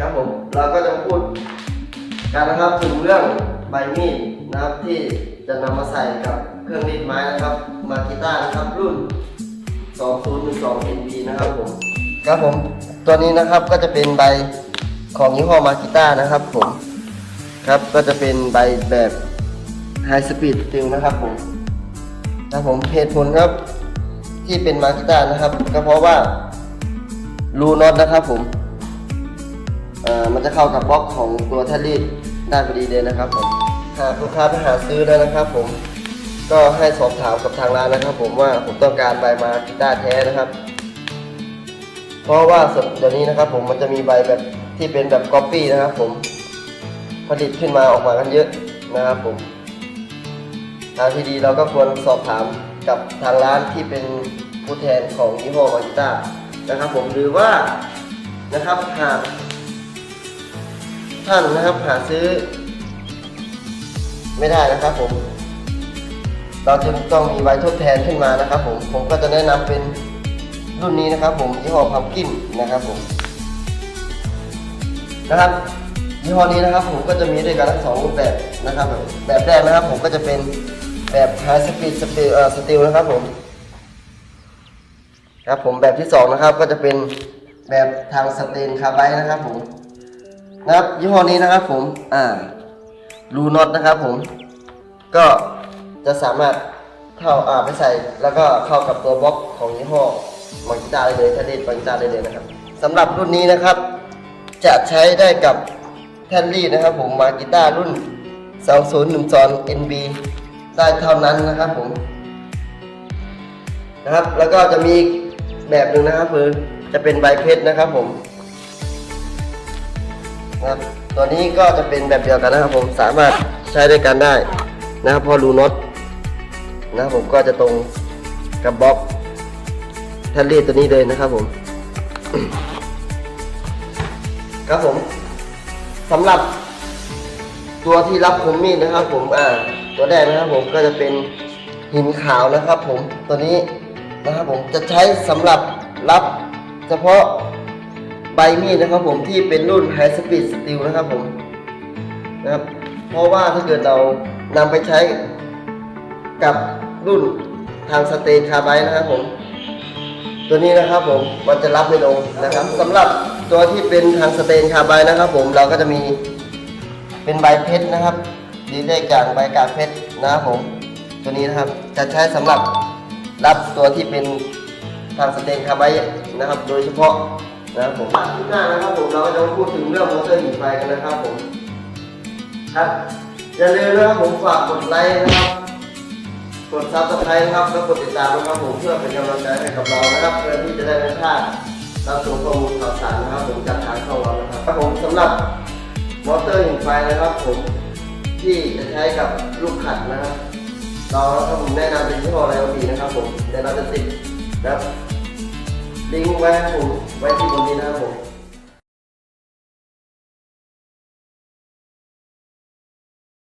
ครับผมเราก็จะพูดกันนะครับถึงเรื่องใบมีดนะครับที่จะนำมาใส่กับเครื่องรีดไม้นะครับ มากิต้านะครับรุ่น 2012 NP นะครับผมครับผมตัวนี้นะครับก็จะเป็นใบของยี่ห้อมากิต้านะครับผมครับก็จะเป็นใบแบบไฮสปีดติลนะครับผมครับผมเหตุผลครับที่เป็นมากิต้านะครับ ก็เพราะว่ารูน็อตนะครับผม มันจะเข้ากับบล็อกของตัวแทลลีดได้พอดีเลยนะครับผมหากลูกค้าไปหาซื้อแล้วนะครับ ผมก็ให้สอบถามกับทางร้านนะครับ ผมว่าผมต้องการใบมากีตาร์แท้นะครับ เพราะว่าส่วนเดี๋ยวนี้นะครับ ผมมันจะมีใบแบบที่เป็นแบบก๊อปปี้นะครับ ผมผลิตขึ้นมาออกมากันเยอะนะครับผมทางที่ดีเราก็ควรสอบถามกับทางร้านที่เป็นผู้แทนของยี่ห้อมากีตาร์นะครับ ผมหรือว่านะครับหาก ท่านนะครับหาซื้อ ไม่ได้นะครับผม เราจึงต้องมีใบทดแทนขึ้นมานะครับผม ผมก็จะแนะนำเป็นรุ่นนี้นะครับ ผมยี่ห้อพัมกินนะครับผม นะครับยี่ห้อนี้นะครับ ผมก็จะมีด้วยกันทั้งสองรูปแบบนะครับ แบบแรกนะครับ ผมก็จะเป็นแบบไฮสปีดสตีลสตีลนะครับผมครับผมแบบที่สองนะครับก็จะเป็นแบบทางสเตนคาร์ไบนะครับผม นะครับยี่ห้อนี้นะครับผมอ่ารูน็อตนะครับผมก็จะสามารถเข้าอ่าไปใส่ แล้วก็เข้ากับตัวบล็อกของยี่ห้อมังกิตาได้เลยถ้าเล่นมังกิตาได้เลยนะครับสำหรับรุ่นนี้นะครับ จะใช้ได้กับแทนลี่นะครับผมมากิตารุ่น 2012 NB ได้เท่านั้นนะครับผมนะครับ แล้วก็จะมีแบบหนึ่งนะครับคือจะเป็นใบเพชรนะครับผม นะครับตัวนี้ก็จะเป็นแบบเดียวกันนะครับผมสามารถใช้ด้วยกันได้นะครับพอรูน็อตนะครับผมก็จะตรงกับบล็อกแทนลีตัวนี้เลยนะครับผมครับผมสำหรับตัวที่รับคมมีดนะครับ ผมอ่าตัวแรกนะครับผมก็จะเป็นหินขาวนะครับ ผมตัวนี้นะครับผมจะใช้สำหรับรับเฉพาะ ใบมีดนะครับผมที่เป็นรุ่น High Speed Steel นะครับผมนะครับ เพราะว่าถ้าเกิดเรานำไปใช้กับรุ่นทางสเตนคาร์ไบนะครับผม ตัวนี้นะครับผมมันจะรับไม่ลงนะครับสำหรับตัวที่เป็นทางสเตนคาร์ไบนะครับผมเราก็จะมีเป็นใบเพชรนะครับดีเลขจากใบกาเพชรนะครับผม ตัวนี้นะครับจะใช้สำหรับรับตัวที่เป็นทางสเตนคาร์ไบนะครับ โดยเฉพาะ นะครับผมที่หน้านะครับผมเราก็จะมาพูดถึงเรื่องมอเตอร์หินไฟกันนะครับผมครับอย่าลืมนะครับผมฝากกดไลค์นะครับกดซับสไครต์นะครับแล้วกดติดตามนะครับผมเพื่อเป็นกำลังใจให้กับเรานะครับเพื่อที่จะได้ไม่พลาดรับชมข้อมูลข่าวสารนะครับผมจากทางช่องเรานะครับครับผมสำหรับมอเตอร์หินไฟนะครับ ผมที่จะใช้กับลูกขัดนะครับเรานะครับผมแนะนำเป็นยี่ห้ออะไรก็ดีนะครับ ผมเดี๋ยวเราจะติดนะครับลิงก์ไว้ผมไว้